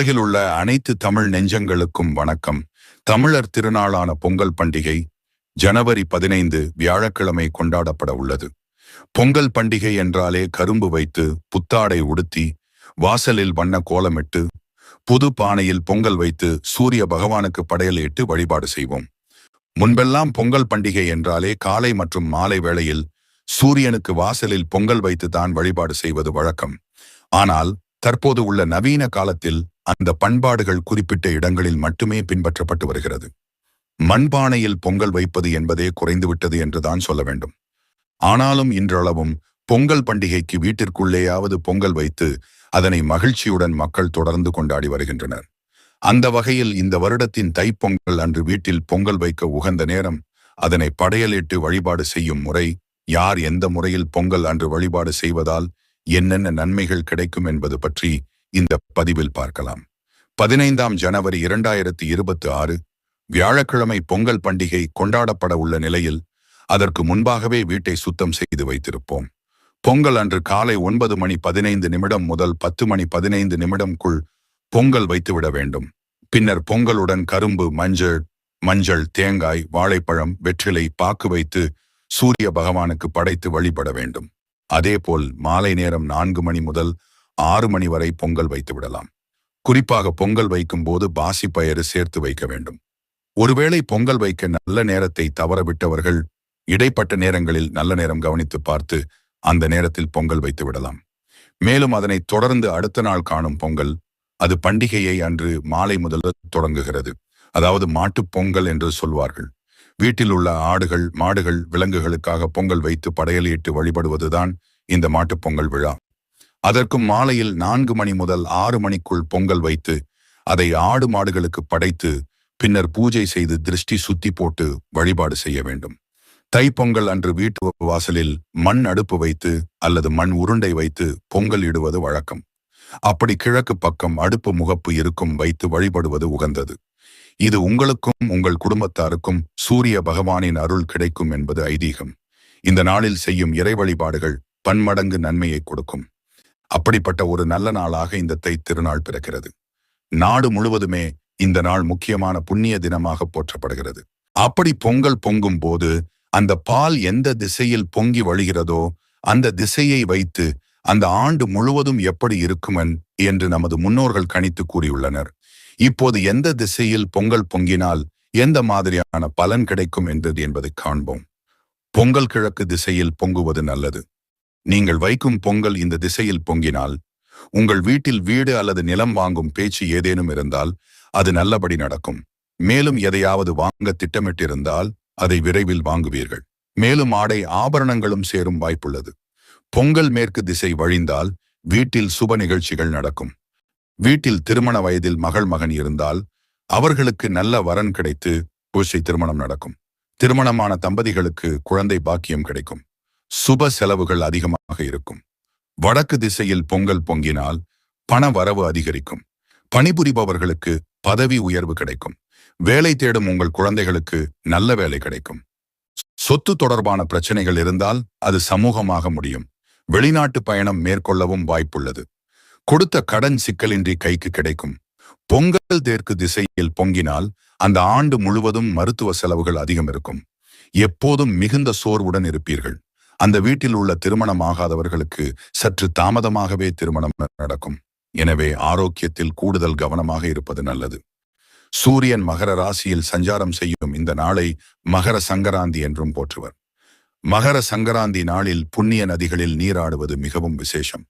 உலகில் உள்ள அனைத்து தமிழ் நெஞ்சங்களுக்கும் வணக்கம். தமிழர் திருநாளான பொங்கல் பண்டிகை ஜனவரி பதினைந்து வியாழக்கிழமை கொண்டாடப்பட உள்ளது. பொங்கல் பண்டிகை என்றாலே கரும்பு வைத்து புத்தாடை உடுத்தி வாசலில் வண்ண கோலமிட்டு புது பானையில் பொங்கல் வைத்து சூரிய பகவானுக்கு படையலிட்டு வழிபாடு செய்வோம். முன்பெல்லாம் பொங்கல் பண்டிகை என்றாலே காலை மற்றும் மாலை வேளையில் சூரியனுக்கு வாசலில் பொங்கல் வைத்து தான் வழிபாடு செய்வது வழக்கம். ஆனால் தற்போது உள்ள நவீன காலத்தில் அந்த பண்பாடுகள் குறிப்பிட்ட இடங்களில் மட்டுமே பின்பற்றப்பட்டு வருகிறது. மண்பானையில் பொங்கல் வைப்பது என்பதே குறைந்துவிட்டது என்றுதான் சொல்ல வேண்டும். ஆனாலும் இன்றளவும் பொங்கல் பண்டிகைக்கு வீட்டிற்குள்ளேயாவது பொங்கல் வைத்து அதனை மகிழ்ச்சியுடன் மக்கள் தொடர்ந்து கொண்டாடி வருகின்றனர். அந்த வகையில் இந்த வருடத்தின் தைப்பொங்கல் அன்று வீட்டில் பொங்கல் வைக்க உகந்த நேரம் அதனை படையலிட்டு வழிபாடு செய்யும் முறை யார் எந்த முறையில் பொங்கல் அன்று வழிபாடு செய்வதால் என்னென்ன நன்மைகள் கிடைக்கும் என்பது பற்றி இந்த பதிவில் பார்க்கலாம். பதினைந்தாம் ஜனவரி இரண்டாயிரத்தி இருபத்தி ஆறு வியாழக்கிழமை பொங்கல் பண்டிகை கொண்டாடப்பட உள்ள நிலையில் அதற்கு முன்பாகவே வீட்டை சுத்தம் செய்து வைத்திருப்போம். பொங்கல் அன்று காலை ஒன்பது மணி பதினைந்து நிமிடம் முதல் பத்து மணி பதினைந்து நிமிடம்குள் பொங்கல் வைத்துவிட வேண்டும். பின்னர் பொங்கலுடன் கரும்பு மஞ்சள் மஞ்சள் தேங்காய் வாழைப்பழம் வெற்றிலை பாக்கு வைத்து சூரிய பகவானுக்கு படைத்து வழிபட வேண்டும். அதேபோல் மாலை நேரம் நான்கு மணி முதல் ஆறு மணி வரை பொங்கல் வைத்து விடலாம். குறிப்பாக பொங்கல் வைக்கும் போது பாசி பயறு சேர்த்து வைக்க வேண்டும். ஒருவேளை பொங்கல் வைக்க நல்ல நேரத்தை தவறவிட்டவர்கள் இடைப்பட்ட நேரங்களில் நல்ல நேரம் கவனித்து பார்த்து அந்த நேரத்தில் பொங்கல் வைத்து விடலாம். மேலும் அதனை தொடர்ந்து அடுத்த நாள் காணும் பொங்கல் அது பண்டிகையை அன்று மாலை முதல் தொடங்குகிறது. அதாவது மாட்டுப் பொங்கல் என்று சொல்வார்கள். வீட்டில் உள்ள ஆடுகள் மாடுகள் விலங்குகளுக்காக பொங்கல் வைத்து படையலிட்டு வழிபடுவதுதான் இந்த மாட்டுப் பொங்கல் விழா. அதற்கும் மாலையில் நான்கு மணி முதல் ஆறு மணிக்குள் பொங்கல் வைத்து அதை ஆடு மாடுகளுக்கு படைத்து பின்னர் பூஜை செய்து திருஷ்டி சுத்தி போட்டு வழிபாடு செய்ய வேண்டும். தைப்பொங்கல் அன்று வீட்டு வாசலில் மண் அடுப்பு வைத்து அல்லது மண் உருண்டை வைத்து பொங்கல் இடுவது வழக்கம். அப்படி கிழக்கு பக்கம் அடுப்பு முகப்பு இருக்கும் வைத்து வழிபடுவது உகந்தது. இது உங்களுக்கும் உங்கள் குடும்பத்தாருக்கும் சூரிய பகவானின் அருள் கிடைக்கும் என்பது ஐதீகம். இந்த நாளில் செய்யும் இறை வழிபாடுகள் பன்மடங்கு நன்மையை கொடுக்கும். அப்படிப்பட்ட ஒரு நல்ல நாளாக இந்த தை திருநாள் பிறக்கிறது. நாடு முழுவதுமே இந்த நாள் முக்கியமான புண்ணிய தினமாக போற்றப்படுகிறது. அப்படி பொங்கல் பொங்கும் போது அந்த பால் எந்த திசையில் பொங்கி வழிகிறதோ அந்த திசையை வைத்து அந்த ஆண்டு முழுவதும் எப்படி இருக்குமன் என்று நமது முன்னோர்கள் கணித்து கூறியுள்ளனர். இப்போது எந்த திசையில் பொங்கல் பொங்கினால் எந்த மாதிரியான பலன் கிடைக்கும் என்றது என்பதை காண்போம். பொங்கல் கிழக்கு திசையில் பொங்குவது நல்லது. நீங்கள் வைக்கும் பொங்கல் இந்த திசையில் பொங்கினால் உங்கள் வீட்டில் வீடு அல்லது நிலம் வாங்கும் பேச்சு ஏதேனும் இருந்தால் அது நல்லபடி நடக்கும். மேலும் எதையாவது வாங்க திட்டமிட்டிருந்தால் அதை விரைவில் வாங்குவீர்கள். மேலும் ஆடை ஆபரணங்களும் சேரும் வாய்ப்புள்ளது. பொங்கல் மேற்கு திசை வழிந்தால் வீட்டில் சுப நிகழ்ச்சிகள் நடக்கும். வீட்டில் திருமண வயதில் மகள் மகன் இருந்தால் அவர்களுக்கு நல்ல வரன் கிடைத்து பூசை திருமணம் நடக்கும். திருமணமான தம்பதிகளுக்கு குழந்தை பாக்கியம் கிடைக்கும். சுப செலவுகள் அதிகமாக இருக்கும். வடக்கு திசையில் பொங்கல் பொங்கினால் பண வரவு அதிகரிக்கும். பணிபுரிபவர்களுக்கு பதவி உயர்வு கிடைக்கும். வேலை தேடும் உங்கள் குழந்தைகளுக்கு நல்ல வேலை கிடைக்கும். சொத்து தொடர்பான பிரச்சனைகள் இருந்தால் அது சமூகமாக முடியும். வெளிநாட்டு பயணம் மேற்கொள்ளவும் வாய்ப்புள்ளது. கொடுத்த கடன் சிக்கலின்றி கைக்கு கிடைக்கும். பொங்கல் தேற்கு திசையில் பொங்கினால் அந்த ஆண்டு முழுவதும் மருத்துவ செலவுகள் அதிகம் இருக்கும். எப்போதும் மிகுந்த சோர்வுடன் இருப்பீர்கள். அந்த வீட்டில் உள்ள திருமணமாகாதவர்களுக்கு சற்று தாமதமாகவே திருமணம் நடக்கும். எனவே ஆரோக்கியத்தில் கூடுதல் கவனமாக இருப்பது நல்லது. சூரியன் மகர ராசியில் சஞ்சாரம் செய்யும் இந்த நாளை மகர சங்கராந்தி என்றும் போற்றுவர். மகர சங்கராந்தி நாளில் புண்ணிய நதிகளில் நீராடுவது மிகவும் விசேஷம்.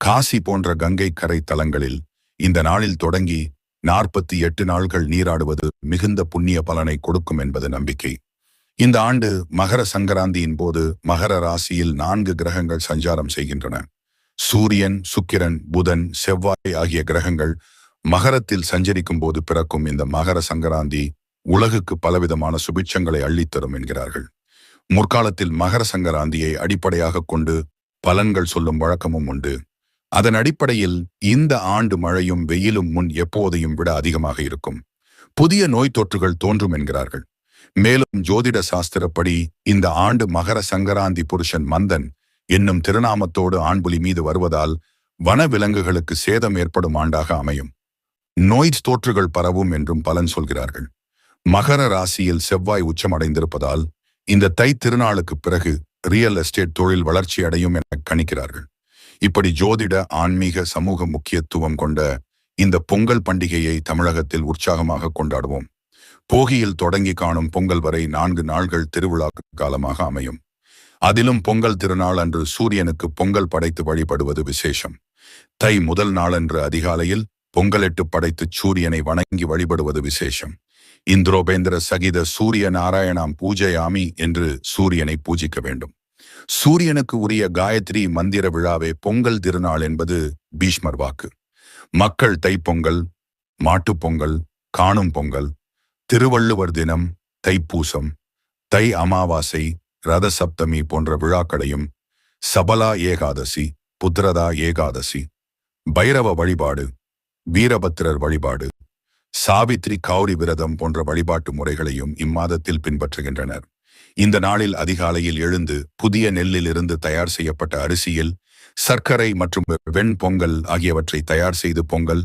காசி போன்ற கங்கை கரை தலங்களில் இந்த நாளில் தொடங்கி நாற்பத்தி எட்டு நாள்கள் நீராடுவது மிகுந்த புண்ணிய பலனை கொடுக்கும் என்பது நம்பிக்கை. இந்த ஆண்டு மகர சங்கராந்தியின் போது மகர ராசியில் நான்கு கிரகங்கள் சஞ்சாரம் செய்கின்றன. சூரியன் சுக்கிரன் புதன் செவ்வாய் ஆகிய கிரகங்கள் மகரத்தில் சஞ்சரிக்கும் போது பிறக்கும் இந்த மகர சங்கராந்தி உலகுக்கு பலவிதமான சுபிட்சங்களை அள்ளித்தரும் என்கிறார்கள். முற்காலத்தில் மகர சங்கராந்தியை அடிப்படையாக கொண்டு பலன்கள் சொல்லும் வழக்கமும் உண்டு. அதன் அடிப்படையில் இந்த ஆண்டு மழையும் வெயிலும் முன் எப்போதையும் விட அதிகமாக இருக்கும். புதிய நோய் தொற்றுகள் தோன்றும் என்கிறார்கள். மேலும் ஜோதிட சாஸ்திரப்படி இந்த ஆண்டு மகர சங்கராந்தி புருஷன் மந்தன் என்னும் திருநாமத்தோடு ஆண்புலி மீது வருவதால் வன விலங்குகளுக்கு சேதம் ஏற்படும் ஆண்டாக அமையும். நோய் தோற்றுகள் பரவும் என்றும் பலன் சொல்கிறார்கள். மகர ராசியில் செவ்வாய் உச்சமடைந்திருப்பதால் இந்த தை திருநாளுக்கு பிறகு ரியல் எஸ்டேட் தொழில் வளர்ச்சி அடையும் என கணிக்கிறார்கள். இப்படி ஜோதிட ஆன்மீக சமூக முக்கியத்துவம் கொண்ட இந்த பொங்கல் பண்டிகையை தமிழகத்தில் உற்சாகமாக கொண்டாடுவோம். போகியில் தொடங்கி காணும் பொங்கல் வரை நான்கு நாள்கள் திருவிழா காலமாக அமையும். அதிலும் பொங்கல் திருநாள் அன்று சூரியனுக்கு பொங்கல் படைத்து வழிபடுவது விசேஷம். தை முதல் நாளன்று அதிகாலையில் பொங்கலிட்டு படைத்து சூரியனை வணங்கி வழிபடுவது விசேஷம். இந்திரோபேந்திர சகித சூரிய நாராயணாம் பூஜையாமி என்று சூரியனை பூஜிக்க வேண்டும். சூரியனுக்கு உரிய காயத்ரி மந்திர விழாவே பொங்கல் திருநாள் என்பது பீஷ்மர் வாக்கு. மக்கள் தைப்பொங்கல் மாட்டுப்பொங்கல் காணும் பொங்கல் திருவள்ளுவர் தினம் தைப்பூசம் தை அமாவாசை ரத சப்தமி போன்ற விழாக்களையும் சபலா ஏகாதசி புத்திரதா ஏகாதசி பைரவ வழிபாடு வீரபத்திரர் வழிபாடு சாவித்ரி கௌரி விரதம் போன்ற வழிபாட்டு முறைகளையும் இம்மாதத்தில் பின்பற்றுகின்றனர். இந்த நாளில் அதிகாலையில் எழுந்து புதிய நெல்லில் இருந்து தயார் செய்யப்பட்ட அரிசியில் சர்க்கரை மற்றும் வெண் பொங்கல் ஆகியவற்றை தயார் செய்து பொங்கல்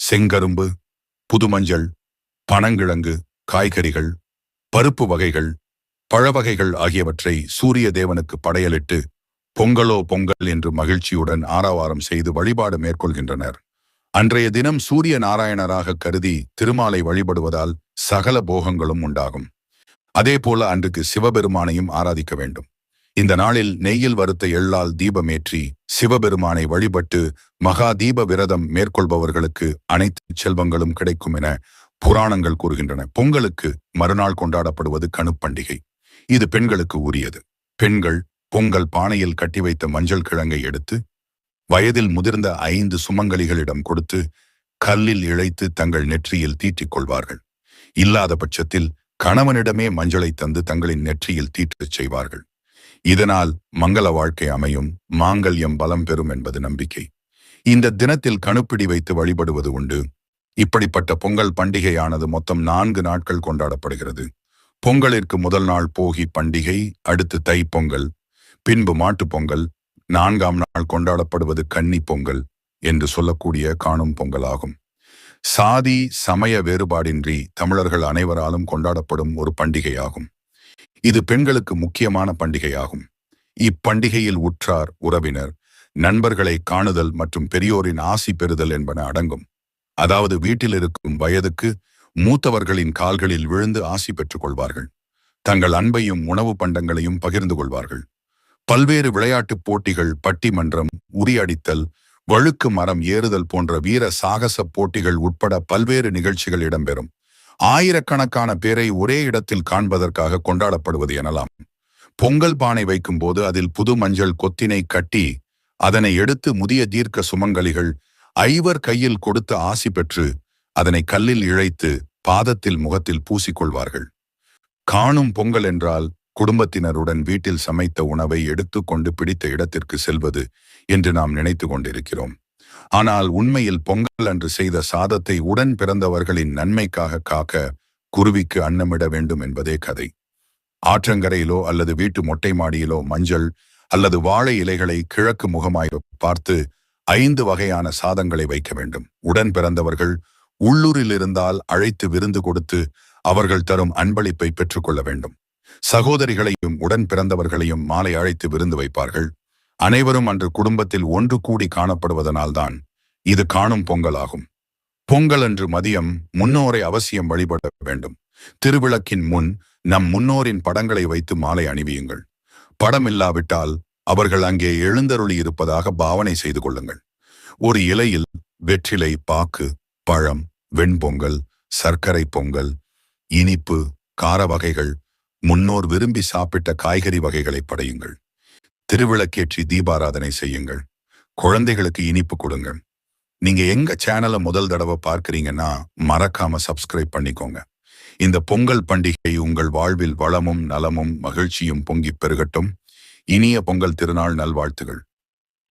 செங்கரும்பு புதுமஞ்சள் பனங்கிழங்கு காய்கறிகள் பருப்பு வகைகள் பழவகைகள் ஆகியவற்றை சூரிய தேவனுக்கு படையலிட்டு பொங்கலோ பொங்கல் என்று மகிழ்ச்சியுடன் ஆரவாரம் செய்து வழிபாடு மேற்கொள்கின்றனர். அன்றைய தினம் சூரிய நாராயணராக கருதி திருமாலை வழிபடுவதால் சகல போகங்களும் உண்டாகும். அதே போல அன்றுக்கு சிவபெருமானையும் ஆராதிக்க வேண்டும். இந்த நாளில் நெய்யில் வறுத்த எள்ளால் தீபமேற்றி சிவபெருமானை வழிபட்டு மகா தீப விரதம் மேற்கொள்பவர்களுக்கு அனைத்து செல்வங்களும் கிடைக்கும் என புராணங்கள் கூறுகின்றன. பொங்கலுக்கு மறுநாள் கொண்டாடப்படுவது கணுப்பண்டிகை இது பெண்களுக்கு உரியது. பெண்கள் பொங்கல் பானையில் கட்டி வைத்த மஞ்சள் கிழங்கை எடுத்து வயதில் முதிர்ந்த ஐந்து சுமங்கலிகளிடம் கொடுத்து கல்லில் இழைத்து தங்கள் நெற்றியில் தீட்டிக் கொள்வார்கள். இல்லாத பட்சத்தில் கணவனிடமே மஞ்சளை தந்து தங்களின் நெற்றியில் தீட்டச் செய்வார்கள். இதனால் மங்கள வாழ்க்கை அமையும் மாங்கல்யம் பலம் பெறும் என்பது நம்பிக்கை. இந்த தினத்தில் கணுப்பிடி வைத்து வழிபடுவது உண்டு. இப்படிப்பட்ட பொங்கல் பண்டிகையானது மொத்தம் நான்கு நாட்கள் கொண்டாடப்படுகிறது. பொங்கலிற்கு முதல் நாள் போகி பண்டிகை அடுத்து தை பொங்கல் பின்பு மாட்டுப் பொங்கல் நான்காம் நாள் கொண்டாடப்படுவது கன்னி பொங்கல் என்று சொல்லக்கூடிய காணும் பொங்கல் ஆகும் சாதி சமய வேறுபாடின்றி தமிழர்கள் அனைவராலும் கொண்டாடப்படும் ஒரு பண்டிகையாகும். இது பெண்களுக்கு முக்கியமான பண்டிகையாகும். இப்பண்டிகையில் உற்றார் உறவினர் நண்பர்களை காணுதல் மற்றும் பெரியோரின் ஆசி பெறுதல் என்பன அடங்கும். அதாவது வீட்டில் இருக்கும் வயதுக்கு மூத்தவர்களின் கால்களில் விழுந்து ஆசி பெற்றுக் கொள்வார்கள். தங்கள் அன்பையும் உணவு பண்டங்களையும் பகிர்ந்து கொள்வார்கள். பல்வேறு விளையாட்டுப் போட்டிகள் பட்டிமன்றம் உரியடித்தல் வழுக்கு மரம் ஏறுதல் போன்ற வீர சாகச போட்டிகள் உட்பட பல்வேறு நிகழ்ச்சிகள் இடம்பெறும். ஆயிரக்கணக்கான பேரை ஒரே இடத்தில் காண்பதற்காக கொண்டாடப்படுவது எனலாம். பொங்கல் பானை வைக்கும்போது அதில் புது மஞ்சள் கொத்தினை கட்டி அதனை எடுத்து முதிய தீர்க்க சுமங்கலிகள் ஐவர் கையில் கொடுத்த ஆசி பெற்று அதனை கல்லில் இழைத்து பாதத்தில் முகத்தில் பூசிக்கொள்வார்கள். காணும் பொங்கல் என்றால் குடும்பத்தினருடன் வீட்டில் சமைத்த உணவை எடுத்துக்கொண்டு பிடித்த இடத்திற்கு செல்வது என்று நாம் நினைத்து கொண்டிருக்கிறோம். ஆனால் உண்மையில் பொங்கல் அன்று செய்த சாதத்தை உடன் பிறந்தவர்களின் நன்மைக்காக காக்க குருவிக்கு அன்னமிட வேண்டும் என்பதே கதை. ஆற்றங்கரையிலோ அல்லது வீட்டு மொட்டை மாடியிலோ மஞ்சள் அல்லது வாழை இலைகளை கிழக்கு முகமாய் பார்த்து ஐந்து வகையான சாதங்களை வைக்க வேண்டும். உடன் பிறந்தவர்கள் உள்ளூரில் இருந்தால் அழைத்து விருந்து கொடுத்து அவர்கள் தரும் அன்பளிப்பை பெற்றுக்கொள்ள வேண்டும். சகோதரிகளையும் உடன் பிறந்தவர்களையும் மாலை அழைத்து விருந்து வைப்பார்கள். அனைவரும் அன்று குடும்பத்தில் ஒன்று கூடி காணப்படுவதனால்தான் இது காணும் பொங்கல் ஆகும் பொங்கல் அன்று மதியம் முன்னோரை அவசியம் வழிபட வேண்டும். திருவிளக்கின் முன் நம் முன்னோரின் படங்களை வைத்து மாலை அணிவியுங்கள். படம் இல்லாவிட்டால் அவர்கள் அங்கே எழுந்தருளி இருப்பதாக பாவனை செய்து கொள்ளுங்கள். ஒரு இலையில் வெற்றிலை பாக்கு பழம் வெண்பொங்கல் சர்க்கரை பொங்கல் இனிப்பு கார வகைகள் முன்னோர் விரும்பி சாப்பிட்ட காய்கறி வகைகளை படையுங்கள். திருவிளக்கேற்றி தீபாராதனை செய்யுங்கள். குழந்தைகளுக்கு இனிப்பு கொடுங்க நீங்க எங்க சேனலை முதல் தடவை பார்க்கறீங்கன்னா மறக்காம சப்ஸ்கிரைப் பண்ணிக்கோங்க. இந்த பொங்கல் பண்டிகை உங்கள் வாழ்வில் வளமும் நலமும் மகிழ்ச்சியும் பொங்கி பெருகட்டும். இனிய பொங்கல் திருநாள் நல்வாழ்த்துகள்.